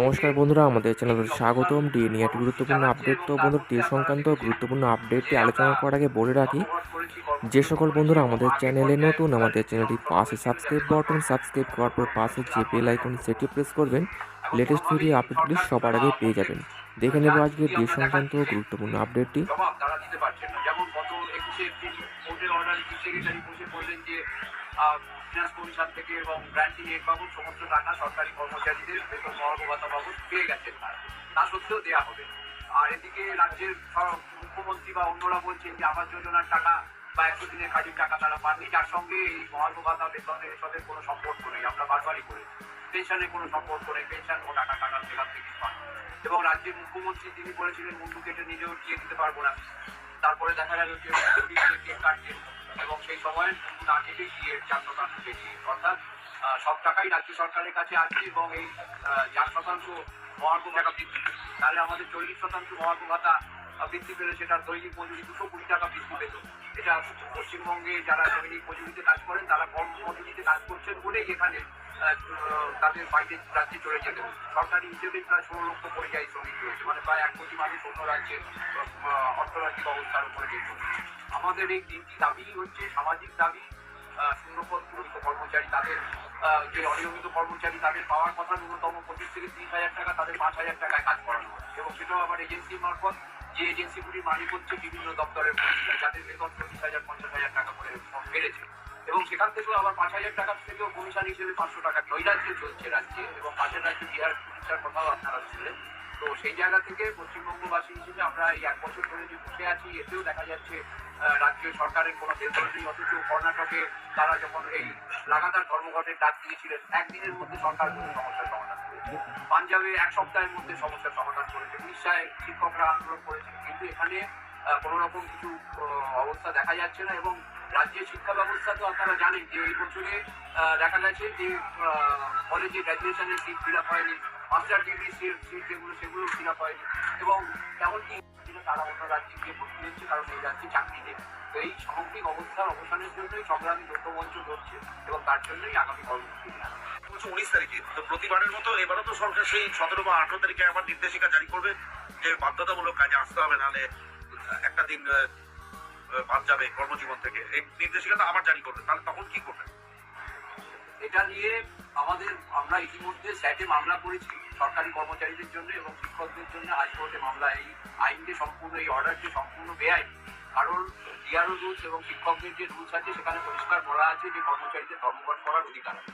নমস্কার বন্ধুরা, আমাদের চ্যানেলে স্বাগতম। ডিএ নিয়ে একটি গুরুত্বপূর্ণ আপডেট তো বন্ধু ডিএ সংক্রান্ত গুরুত্বপূর্ণ আপডেটটি আলোচনা করার আগে বলে রাখি, যে সকল বন্ধুরা আমাদের চ্যানেলে নতুন, আমাদের চ্যানেলটি পাশে সাবস্ক্রাইব বাটন, সাবস্ক্রাইব করার পর পাশে যে বেল আইকন সেটি প্রেস করবেন। লেটেস্ট ভিডিও আপডেটগুলি সবার আগে পেয়ে যাবেন। দেখে নেব আজকে ডিএ সংক্রান্ত গুরুত্বপূর্ণ আপডেটটি। যেমন ফিনান্স কমিশন থেকে এবং ব্র্যান্ডিং এড বাবদ সমস্ত টাকা সরকারি কর্মচারীদের বেতন মহার্ঘ ভাতা বাবদ পেয়ে গেছেন তারা। তা সত্ত্বেও দেওয়া হবে। আর এদিকে রাজ্যের মুখ্যমন্ত্রী বা অন্যরা বলছেন যে আবাস যোজনার টাকা বা একশো দিনের কাজের টাকা তারা পাননি। যার সঙ্গে এই মহার্ঘ বেতনের এসবের কোনো সম্পর্ক নেই। আমরা বারবারই করেছি পেনশনের কোনো সম্পর্ক নেই। পেনশন ও টাকা টাকা সেখান থেকে পান। এবং রাজ্যের মুখ্যমন্ত্রী তিনি বলেছিলেন, মুন্ডু কেটে নিজেও দিয়ে দিতে পারব না। তারপরে দেখা গেল যে কেক কাটছেন এবং সেই সময় না কেটে গিয়ে চার শতাংশ বেশি অর্থাৎ সব টাকাই রাজ্য সরকারের কাছে আছে এবং এই চার শতাংশ মহার্ঘ টাকা বৃদ্ধি তাহলে আমাদের চল্লিশ শতাংশ মহার্ঘ ভাতা বৃদ্ধি পেলে সেটা দৈনিক মজুরি দুশো কুড়ি টাকা বৃদ্ধি পেত এটা পশ্চিমবঙ্গে যারা দৈনিক মজুরিতে কাজ করেন, তারা কম মজুরিতে কাজ করছেন বলেই এখানে তাদের বাইরে রাজ্যে চলে যেত। সরকারি হিসেবে প্রায় ষোলো লক্ষ পরিযায়ী শ্রমিক রয়েছে মানে প্রায় এক কোটি মানুষ অন্য রাজ্যের অর্থনৈতিক অবস্থার উপরে করে। আমাদের এই তিনটি দাবি হচ্ছে সামাজিক দাবি শূন্যপদ কর্মচারী তাদের যে অনিয়মিত কর্মচারী তাদের পাওয়ার কথা ন্যূনতম পঁচিশ থেকে তিরিশ হাজার টাকা, তাদের পাঁচ হাজার টাকায় কাজ করানো হচ্ছে। এবং সেটাও আবার এজেন্সির মারফত যে এজেন্সিগুলির মালিক হচ্ছে বিভিন্ন দপ্তরের যাদের বেতন চল্লিশ হাজার, পঞ্চাশ হাজার টাকা করে বেড়েছে। এবং সেখান থেকেও আবার পাঁচ হাজার টাকা থেকেও কমিশন হিসেবে পাঁচশো টাকা নৈরাজ্য চলছে রাজ্যে এবং পাশের রাজ্যে বিহার উড়িষ্যার কথাও আপনারা শুনলেন। তো সেই জায়গা থেকে পশ্চিমবঙ্গবাসী হিসেবে আমরা এই এক বছর ধরে যে বসে আছি, এতেও দেখা যাচ্ছে রাজ্য সরকারের কোনো নেই অথচ কর্ণাটকে তারা যখন এই লাগাতার ধর্মঘটের ডাক দিয়েছিলেন, একদিনের মধ্যে সরকার কোনো সমস্যার সমাধান করেছে। পাঞ্জাবে এক সপ্তাহের মধ্যে সমস্যার সমাধান করেছে। উড়িষ্যায় শিক্ষকরা আন্দোলন করেছে কিন্তু এখানে কোনো রকম কিছু অবস্থা দেখা যাচ্ছে না এবং রাজ্যের শিক্ষা ব্যবস্থা তো আপনারা জানেন যে এই বছরে দেখা গেছে যে কলেজে গ্র্যাজুয়েশনের সিট ফিল আপ হয়নি মাস্টার ডিগ্রি সিট যেগুলো সেগুলো ফিল আপ হয়নি এবং এমনকি তারা অন্য রাজ্যে গিয়ে ভর্তি হচ্ছে, কারণ এই রাজ্যে চাকরি নেই তো এই সামগ্রিক অবস্থার অবসানের জন্যই সংগ্রামী লোকমঞ্চ লড়ছে এবং তার জন্যই আগামী কর্মসূচি হচ্ছে উনিশ তারিখে, তো প্রতিবারের মতো এবারও তো সরকার সেই সতেরো বা আঠারো তারিখে আবার নির্দেশিকা জারি করবে যে বাধ্যতামূলক কাজে আসতে হবে, নাহলে একটা দিন বাদ যাবে কর্মজীবন থেকে। এই নির্দেশিকাটা আবার জারি করবে, তাহলে তখন কি করবে? এটা নিয়ে আমাদের, আমরা ইতিমধ্যে স্যাটে মামলা করেছি, সরকারি কর্মচারীদের জন্য এবং শিক্ষকদের জন্য হাইকোর্টে মামলা। এই আইনটি সম্পূর্ণ, এই অর্ডারটি সম্পূর্ণ বেআইনি। কারণ ডিআরও রুলস এবং শিক্ষকদের যে রুলস আছে, সেখানে পরিষ্কার বলা আছে যে কর্মচারীদের ধর্মঘট করার অধিকার আছে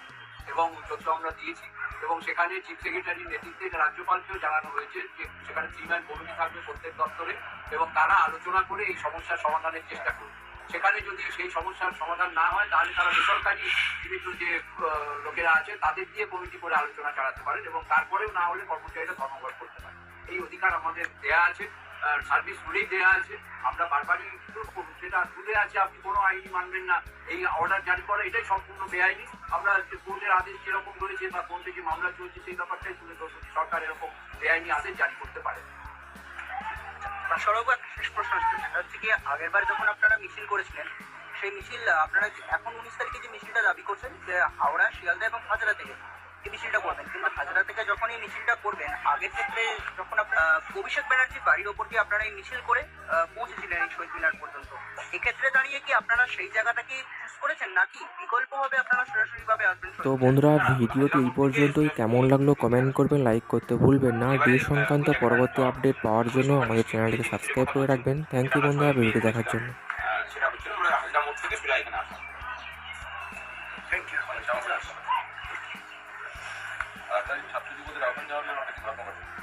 এবং তথ্য আমরা দিয়েছি। এবং সেখানে চিফ সেক্রেটারির নেতৃত্বে রাজ্যপালকেও জানানো হয়েছে যে সেখানে থ্রি ম্যান কমিটি থাকবে প্রত্যেক দপ্তরে এবং তারা আলোচনা করে এই সমস্যার সমাধানের চেষ্টা করবে। সেখানে যদি সেই সমস্যার সমাধান না হয়, তাহলে তারা বেসরকারি বিভিন্ন যে লোকেরা আছে, তাদের দিয়ে কমিটি করে আলোচনা চালাতে পারেন এবং তারপরেও না হলে কর্মচারীরা ধর্মঘট করতে পারে এই অধিকার আমাদের দেয়া আছে সার্ভিস রুলেই দেয়া আছে। আমরা বারবারই সেটা রুলে আছে আপনি, কোনো আইনি মানবেন না। এই অর্ডার জারি করা, এটাই সম্পূর্ণ বেআইনি। আমরা কোর্টের আদেশ যেরকম রয়েছে বা কোর্টে যে মামলা চলছে, সেই ব্যাপারটাই তুলে ধরবো যে সরকার এরকম বেআইনি আদেশ জারি করতে একটা শেষ প্রশ্ন সেটা হচ্ছে কি আগেরবার যখন আপনারা মিছিল করেছিলেন, সেই মিছিল, আপনারা এখন উনিশ তারিখে যে মিছিলটা দাবি করছেন, যে হাওড়া, শিয়ালদা এবং হাজারা থেকে এই মিছিলটা করবেন। কিন্তু হাজারা থেকে যখন এই মিছিলটা করবেন, আগের ক্ষেত্রে যখন আপনার অভিষেক ব্যানার্জির বাড়ির ওপর দিয়ে আপনারা এই মিছিল করে পৌঁছেছিলেন এই শহীদ মিনার পর্যন্ত, এক্ষেত্রে দাঁড়িয়ে কি আপনারা সেই জায়গাটাকে করেছেন নাকি? বিকল্পভাবে আপনারা সরাসরিভাবে আসবেন তো বন্ধুরা ভিডিওটি এই পর্যন্তই। কেমন লাগল কমেন্ট করবেন লাইক করতে ভুলবেন না। বিয়ে সংক্রান্ত পরবর্তী আপডেট পাওয়ার জন্য আমাদের চ্যানেলটিকে সাবস্ক্রাইব করে রাখবেন। থ্যাংক ইউ বন্ধুরা ভিডিওটি দেখার জন্য।